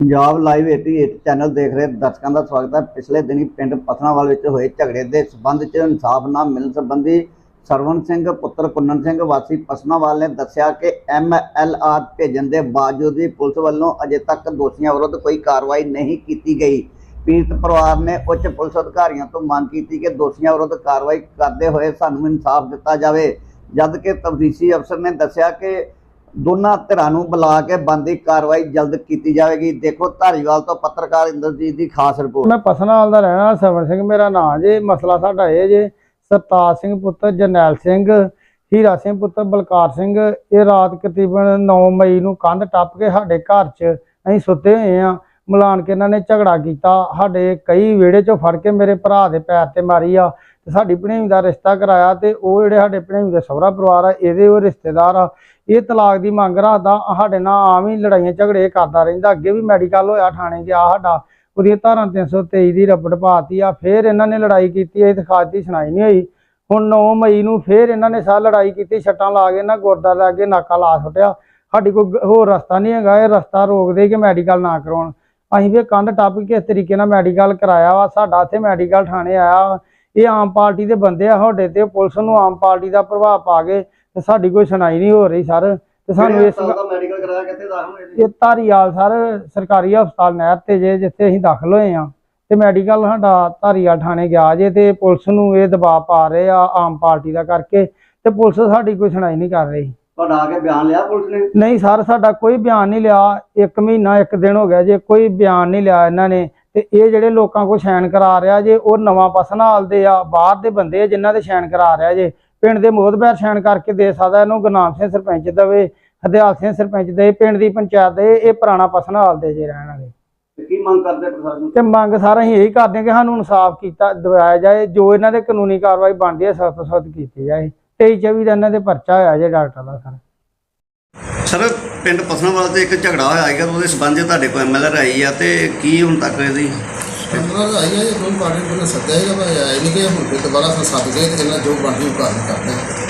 Punjab live 88 channel ਦੇਖ ਰਹੇ ਦਰਸ਼ਕਾਂ ਦਾ ਸਵਾਗਤ ਹੈ। ਪਿਛਲੇ ਦਿਨੀ ਪਿੰਡ ਪਥਨਾਵਾਲ ਵਿੱਚ ਹੋਏ ਝਗੜੇ ਦੇ ਸਬੰਧ 'ਚ ਇਨਸਾਫ ਨਾ ਮਿਲਣ ਸੰਬੰਧੀ ਸਰਵਨ ਸਿੰਘ, ਪੁੱਤਰ ਕੁੰਨਨ ਸਿੰਘ, ਵਾਸੀ ਪਸਨਾਵਾਲ ਨੇ ਦੱਸਿਆ ਕਿ ਐਮਐਲਆਰ ਭੇਜਣ ਦੇ ਬਾਵਜੂਦ ਵੀ ਪੁਲਿਸ ਵੱਲੋਂ ਅਜੇ ਤੱਕ ਦੋਸ਼ੀਆਂ ਵਿਰੁੱਧ ਕੋਈ ਕਾਰਵਾਈ ਨਹੀਂ ਕੀਤੀ ਗਈ। ਪੀੜਤ ਪਰਿਵਾਰ ਨੇ ਉੱਚ ਪੁਲਿਸ ਅਧਿਕਾਰੀਆਂ ਤੋਂ ਮੰਗ ਕੀਤੀ ਕਿ ਦੋਸ਼ੀਆਂ ਵਿਰੁੱਧ ਕਾਰਵਾਈ ਕਰਦੇ ਹੋਏ ਸਾਨੂੰ ਇਨਸਾਫ ਦਿੱਤਾ ਜਾਵੇ। ਜਦ ਕਿ ਤਫਤੀਸ਼ੀ ਅਫਸਰ ਨੇ ਦੱਸਿਆ ਕਿ ਦੋਨਾਂ ਧਿਰਾਂ ਨੂੰ ਬੁਲਾ ਕੇ ਬੰਦੀ ਕਾਰਵਾਈ ਜਲਦ ਕੀਤੀ ਜਾਵੇਗੀ। ਦੇਖੋ, ਧਾਰੀਵਾਲ ਤੋਂ ਪੱਤਰਕਾਰ ਇੰਦਰਜੀਤ ਦੀ ਖਾਸ ਰਿਪੋਰਟ। ਮੈਂ ਪਸਨਾਲ ਦਾ ਰਹਿਣਾ ਸਵਰ ਸਿੰਘ ਮੇਰਾ ਨਾਂ ਜੇ, ਮਸਲਾ ਸਾਡਾ ਇਹ ਜੇ, ਸਰਤਾਜ ਸਿੰਘ ਪੁੱਤਰ, ਜਰਨੈਲ ਸਿੰਘ, ਹੀਰਾ ਸਿੰਘ ਪੁੱਤਰ, ਬਲਕਾਰ ਸਿੰਘ, ਇਹ ਰਾਤ ਤਕਰੀਬਨ 9 ਮਈ ਨੂੰ ਕੰਧ ਟੱਪ ਕੇ ਸਾਡੇ ਘਰ 'ਚ ਅਸੀਂ ਸੁੱਤੇ ਹੋਏ ਆ। ਮਲਾਨ ਕੇ ਇਹਨਾਂ ਨੇ ਝਗੜਾ ਕੀਤਾ, ਸਾਡੇ ਕਈ ਵਿਹੜੇ 'ਚੋਂ ਫੜ ਕੇ ਮੇਰੇ ਭਰਾ ਦੇ ਪੈਰ ਤੇ ਮਾਰੀ ਆ। ਤੇ ਸਾਡੀ ਭਣੇਵੀਂ ਦਾ ਰਿਸ਼ਤਾ ਕਰਾਇਆ ਤੇ ਉਹ ਜਿਹੜੇ ਸਾਡੇ ਭਣੇਵੀਂ ਦੇ ਸਹੁਰਾ ਪਰਿਵਾਰ ਆ, ਇਹਦੇ ਉਹ ਰਿਸ਼ਤੇਦਾਰ ਆ। ਇਹ ਤਲਾਕ ਦੀ ਮੰਗ ਰੱਖਦਾ ਸਾਡੇ ਨਾਲ ਆਮ ਹੀ ਲੜਾਈਆਂ ਝਗੜੇ ਕਰਦਾ ਰਹਿੰਦਾ। ਅੱਗੇ ਵੀ ਮੈਡੀਕਲ ਹੋਇਆ, ਥਾਣੇ ਗਿਆ ਸਾਡਾ। ਉਹਦੀਆਂ ਧਾਰਾਂ 323 ਦੀ ਰਪਟ ਪਾਤੀ ਆ, ਫਿਰ ਇਹਨਾਂ ਨੇ ਲੜਾਈ ਕੀਤੀ, ਇਹ ਦਿਖਾਤੀ ਸੁਣਾਈ ਨਹੀਂ ਹੋਈ। ਹੁਣ 9 ਮਈ ਨੂੰ ਫਿਰ ਇਹਨਾਂ ਨੇ ਸਾਹ ਲੜਾਈ ਕੀਤੀ ਛੱਟਾਂ ਲਾ ਕੇ ਨਾ ਗੁਰਦਾਰੇ ਕੇ ਨਾਕਾ ਲਾ ਸੁੱਟਿਆ। ਸਾਡੀ ਕੋਈ ਹੋਰ ਰਸਤਾ ਨਹੀਂ ਹੈਗਾ, ਇਹ ਰਸਤਾ ਰੋਕਦੇ ਕਿ ਮੈਡੀਕਲ ਨਾ ਕਰਾਉਣ। ਅਸੀਂ ਵੀ ਕੰਧ ਟੱਪ ਕੇ ਇਸ ਤਰੀਕੇ ਨਾਲ ਮੈਡੀਕਲ ਕਰਾਇਆ ਵਾ, ਸਾਡਾ ਇੱਥੇ ਮੈਡੀਕਲ ਥਾਣੇ ਆਇਆ ਵਾ। ਇਹ ਆਮ ਪਾਰਟੀ ਦੇ ਬੰਦੇ ਆ ਸਾਡੇ ਤੇ ਪੁਲਿਸ ਨੂੰ ਆਮ ਪਾਰਟੀ ਦਾ ਪ੍ਰਭਾਵ ਪਾ ਕੇ ਤੇ ਸਾਡੀ ਕੋਈ ਸੁਣਾਈ ਨਹੀਂ ਹੋ ਰਹੀ ਸਰ। ਤੇ ਸਾਨੂੰ ਇਸ ਦਾ ਮੈਡੀਕਲ ਕਰਾਇਆ ਕਿੱਥੇ ਦਾਖਲ ਹੋਏ ਇਹ ਧਾਰੀਵਾਲ ਸਰ ਸਰਕਾਰੀ ਹਸਪਤਾਲ ਨਹਿਰ ਤੇ ਜੇ ਜਿੱਥੇ ਅਸੀਂ ਦਾਖਲ ਹੋਏ ਆ। ਤੇ ਮੈਡੀਕਲ ਸਾਡਾ ਧਾਰੀਵਾਲ ਥਾਣੇ ਗਿਆ ਜੇ ਤੇ ਪੁਲਿਸ ਨੂੰ ਇਹ ਦਬਾਅ ਪਾ ਰਹੇ ਆ ਆਮ ਪਾਰਟੀ ਦਾ ਕਰਕੇ ਤੇ ਪੁਲਿਸ ਸਾਡੀ ਕੋਈ ਸੁਣਾਈ ਨਹੀਂ ਕਰ ਰਹੀ। ਤੁਹਾਡਾ ਆ ਕੇ ਬਿਆਨ ਲਿਆ ਪੁਲਿਸ ਨੇ? ਨਹੀਂ ਸਰ ਸਾਡਾ ਕੋਈ ਬਿਆਨ ਨਹੀਂ ਲਿਆ। ਇੱਕ ਮਹੀਨਾ ਇੱਕ ਦਿਨ ਹੋ ਗਿਆ ਜੇ ਕੋਈ ਬਿਆਨ ਨਹੀਂ ਲਿਆ ਇਹਨਾਂ ਨੇ। ਤੇ ਇਹ ਜਿਹੜੇ ਲੋਕਾਂ ਕੋਲ ਸ਼ੈਨ ਕਰਾ ਰਿਹਾ ਜੇ ਉਹ ਨਵਾਂ ਪਸਨਾਲ ਦੇ ਆ ਬਾਹਰ ਦੇ ਬੰਦੇ ਆ ਜਿਨ੍ਹਾਂ ਦੇ ਸ਼ੈਨ ਕਰਾ ਰਿਹਾ ਜੇ। ਪਿੰਡ ਦੇ ਮੋਹਦਬੈਰ ਸ਼ੈਨ ਕਰਕੇ ਦੇ ਸਕਦਾ ਇਹਨੂੰ ਗੁਰਨਾਮ ਸਿੰਘ ਸਰਪੰਚ ਦਵੇ ਹਰਦਿਆਲ ਸਿੰਘ ਸਰਪੰਚ ਦੇ ਪਿੰਡ ਦੀ ਪੰਚਾਇਤ ਦੇ ਇਹ ਪੁਰਾਣਾ ਪਸਨਾਲ ਦੇ ਜੇ ਰਹਿਣ ਵਾਲੇ। ਤੇ ਕੀ ਮੰਗ ਕਰਦੇ ਪ੍ਰਸ਼ਾਸਨ ਤੇ? ਮੰਗ ਸਾਰਾ ਅਸੀਂ ਇਹੀ ਕਰਦੇ ਹਾਂ ਕਿ ਸਾਨੂੰ ਇਨਸਾਫ ਕੀਤਾ ਦਿਵਾਇਆ ਜਾਏ ਜੋ ਇਹਨਾਂ ਦੇ ਕਾਨੂੰਨੀ ਕਾਰਵਾਈ ਬਣਦੀ ਹੈ ਸਖਤ ਸਖਤ ਕੀਤੀ ਜਾਏ। 23 24 ਦਾ ਇਹਨਾਂ ਦੇ ਪਰਚਾ ਹੋਇਆ ਜੇ ਡਾਕਟਰ ਦਾ ਸਰ। ਸਰ, ਪਿੰਡ ਪਸਨਾਵਾਲ ਤੇ ਇੱਕ ਝਗੜਾ ਹੋਇਆ ਹੈਗਾ ਉਹਦੇ ਸਬੰਧ 'ਚ ਤੁਹਾਡੇ ਕੋਲ ਐਮਐਲਆਰ ਆਈ ਆ ਤੇ ਕੀ ਹੁਣ ਤੱਕ ਇਹਦੀ? ਪੰਦਰਾਂ ਦਾ ਆਈ ਹੈ ਇਹ ਪਾਰਟੀ ਨੂੰ ਸੱਦਿਆ ਹੈਗਾ ਮੈਂ ਆਇਆ ਨਹੀਂ ਕਿ ਹੁਣ ਫਿਰ ਦੁਬਾਰਾ ਸੱਦ ਗਏ ਤੇ ਇਹਨਾਂ ਜੋ ਬਣਦੀ ਉਹ ਕਾਰਨ ਕਰਦੇ